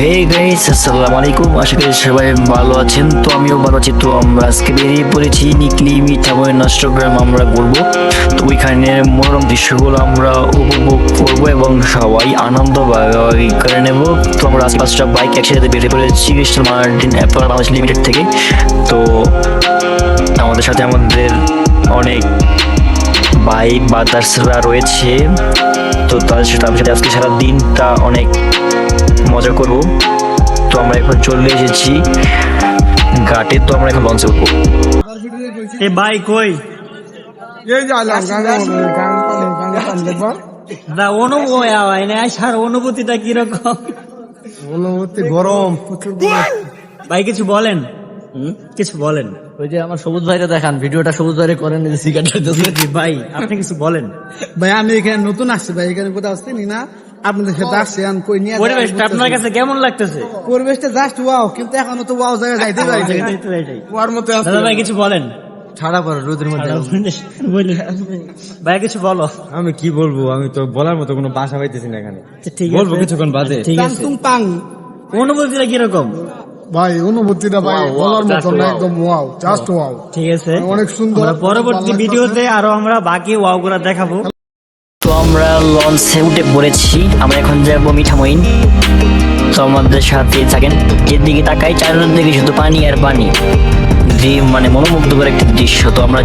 Hey guys আসসালামু আলাইকুম আশা করি সবাই ভালো আছেন। তো আমিও ভালো আছি। তো আমরা আজকে বেরিয়ে পড়েছি নিকলি মিঠাময় নষ্টগ্রাম আমরা ঘুরবো তো ওইখানে মনোরম দৃশ্যগুলো আমরা উপভোগ করব এবং সবাই আনন্দ করে নেব। তো আমরা আজকে পাঁচটা বাইক একসাথে বেরিয়ে পড়েছি Crystal Martin Apple Bangladesh Limited থেকে। তো আমাদের সাথে আমাদের অনেক ভাই বাদার্সরা রয়েছে। তো তাদের সাথে আমি সাথে আজকে সারা দিনটা অনেক মজা করব। তো আমরা এখন চলে এসেছি। ঘাটে তো আমরা এখন লঞ্চে উঠবো। এ ভাই কই? এই যে আলাম গান গান পানি গান পানি দেখবা দা অনুভব হয় না আসার অনুভূতিটা কীরকম? অনুভূতি গরম প্রচুর গরম। ভাই কিছু বলেন। কিছু বলেন। ওই যে আমার সবুজ ভাইরা দেখান ভিডিওটা সবুজ ভাইরে করেন যে সিগারেট ভাই আপনি কিছু বলেন। ভাই আমি এখানে নতুন আসছি ভাই এখানে কোথাও আসছি না আপনাদের সাথে আসছি আমি কই নিয়ে পরিবেশটা আপনার কাছে কেমন লাগতেছে? পরিবেশটা জাস্ট ওয়াও কিন্তু এখনও তো ওয়াও জায়গায় যাইতে পারি ওয়ার মতো আছে। দাদা ভাই কিছু বলেন। ছাড়া পড়ে রোদের মধ্যে বলি ভাই কিছু বলো। আমি কি বলব? আমি তো বলার মতো কোনো বাসা পাইতেছি না এখানে। আচ্ছা, ঠিক বলব কিছুক্ষণ বাদে। ঠিক আছে। অনুভূতিটা কীরকম? ভাই অনুভূতিটা ভাই বলার মতো না একদম ওয়াও জাস্ট ওয়াও ঠিক আছে। অনেক সুন্দর পরবর্তী ভিডিওতে আরও আমরা বাকি ওয়াও গুলা দেখাবো। তো আমরা লঞ্চে উঠে পড়েছি। আমরা এখন যাব মিঠামইন তো আমাদের সাথে থাকেন যেদিকে তাকাই চারিদিকে শুধু পানি আর পানি। যে মানে মনোমুগ্ধকর একটা দৃশ্য। তো আমরা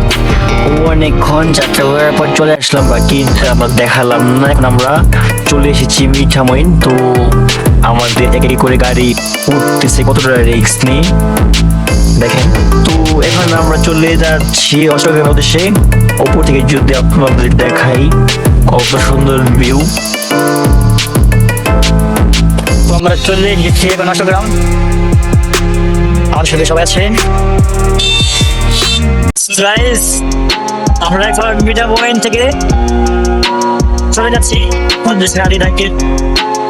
অনেকক্ষণ যাত্রা করার পর চলে আসলাম বাকি আমরা দেখালাম না। এখন আমরা চলে এসেছি মিঠামইন তো আমাদের এক এক করে গাড়ি উঠতেছে, কতটা রিক্স নেই? দেখেন, তো এখন আমরা চলে যাচ্ছি অশোকের উদ্দেশ্যে। ওপর থেকে যদি আপনাদের দেখাই কত সুন্দর ভিউ তো আমরা চলে গেছি এখন অষ্টগ্রাম আমার সাথে সবাই আছে। আমরা এখন মিটা পয়েন্ট থেকে চলে যাচ্ছি। তো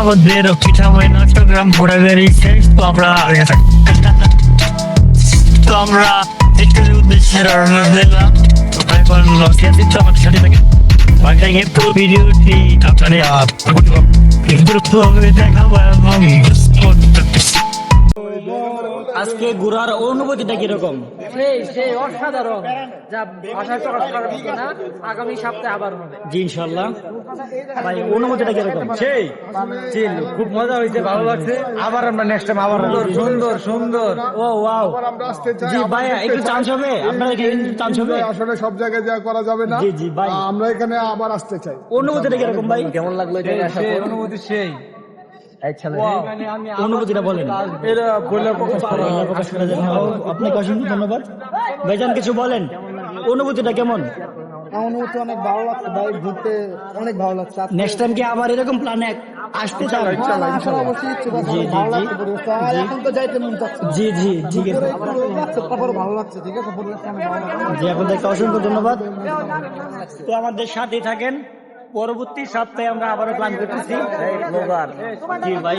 আমাদের পিঠাময় নষ্টগ্রাম ঘোরাঘুরি শেষ। তো আমরা তো আমরা একটু উদ্দেশ্যে রওনা দিলাম। তো এখন লক্ষ্যে দিচ্ছি আমাদের সাথে থাকে বাকি পুরো ভিডিওটি আপনারা গুরুত্বভাবে দেখাবো আজকে ঘোরার অনুভূতিটা কীরকম? সেই সেই অসাধারণ। যা ভাষায় প্রকাশ করার মতো না আগামী সপ্তাহে আবার হবে। জি ইনশাল্লাহ ভাই অনুভূতিটা কীরকম? সেই চিল খুব মজা হয়েছে ভালো লাগছে। আবার আমরা নেক্সট টাইম আবার সুন্দর সুন্দর ও ওয়াও। আমরা আসতে চাই জি ভাই একটু চান্স হবে? আপনার এখানে চান্স হবে? আসলে সব জায়গায় যা করা যাবে না। জি, জি, ভাই। আমরা এখানে আবার আসতে চাই। অনুভূতিটা কীরকম ভাই? কেমন লাগল এটা আশা করি অনুভূতি অনুভূতিটা বলেন। এটা বলে প্রকাশ করা যায় আপনাকে অসংখ্য ধন্যবাদ। ভাইজান কিছু বলেন। অনুভূতিটা কেমন? অনুভূতি অনেক ভালো লাগছে ভাই ঘুরতে অনেক ভালো লাগছে। নেক্সট টাইম কি আবার এরকম প্ল্যানে আসতে। জি, জি, মন ঠিক আছে। ভালো লাগছে ঠিক আছে। জি আপনাদেরকে অসংখ্য ধন্যবাদ। তো আমাদের সাথেই থাকেন। পরবর্তী সপ্তাহে আমরা আবারও প্ল্যান করতেছি জি ভাই